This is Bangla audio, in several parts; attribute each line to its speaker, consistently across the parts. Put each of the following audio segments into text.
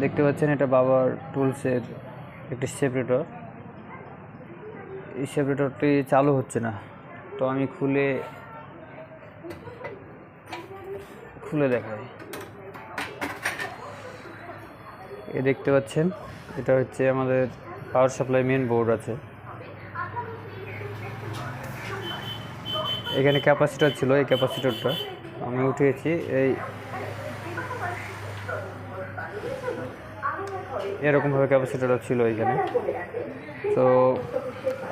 Speaker 1: দেখতে পাচ্ছেন এটা বাবার টুলসের একটি সেপারেটর এই সেপারেটরটি চালু হচ্ছে না। তো আমি খুলে খুলে দেখাই। এ দেখতে পাচ্ছেন, এটা হচ্ছে আমাদের পাওয়ার সাপ্লাই মেন বোর্ড আছে। এখানে ক্যাপাসিটর ছিল, এই ক্যাপাসিটরটা আমি উঠিয়েছি, এই এরকমভাবে ক্যাপাসিটরটা ছিল এইখানে তো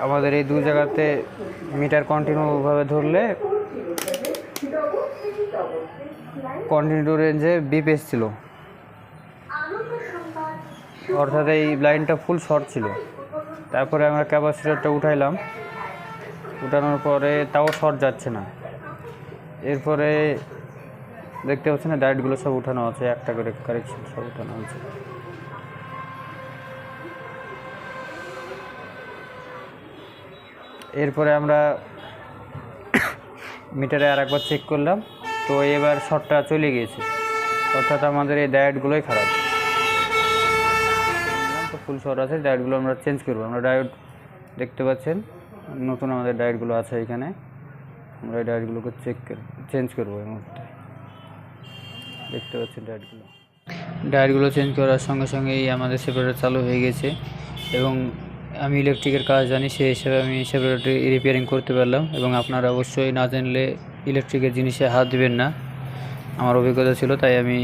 Speaker 1: আমাদের এই দু জায়গাতে মিটার কন্টিনিউভাবে ধরলে কন্টিনিউ রেঞ্জে বিপিএস ছিল। অর্থাৎ এই লাইনটা ফুল শর্ট ছিল। তারপরে আমরা ক্যাপাসিটারটা উঠাইলাম। উঠানোর পরে তাও শর্ট যাচ্ছে না। এরপরে দেখতে পাচ্ছি না ডায়েটগুলো সব উঠানো আছে, একটা করে কারেকশন সব উঠানো আছে। এরপরে আমরা মিটারে আর একবার চেক করলাম। তো এবার শর্টটা চলে গিয়েছে। অর্থাৎ আমাদের এই ডায়েটগুলোই খারাপ। তো ফুল শর্ট আছে ডায়েটগুলো আমরা চেঞ্জ করব। আমরা ডায়েট দেখতে পাচ্ছেন, নতুন আমাদের ডায়েটগুলো আছে এখানে। আমরা এই ডায়েটগুলোকে চেক চেঞ্জ করব এই মুহূর্তে। দেখতে পাচ্ছেন ডায়েটগুলো ডায়েটগুলো চেঞ্জ করার সঙ্গে সঙ্গেই আমাদের সেপারেটর চালু হয়ে গেছে। এবং আমি ইলেকট্রিকের কাজ জানি, সেই হিসাবে আমি সেপারেটর রিপেয়ারিং করতে পারলাম এবং আপনারা অবশ্যই না জানলে ইলেকট্রিকের জিনিসে হাত দেবেন না। আমার অভিজ্ঞতা ছিল, তাই আমি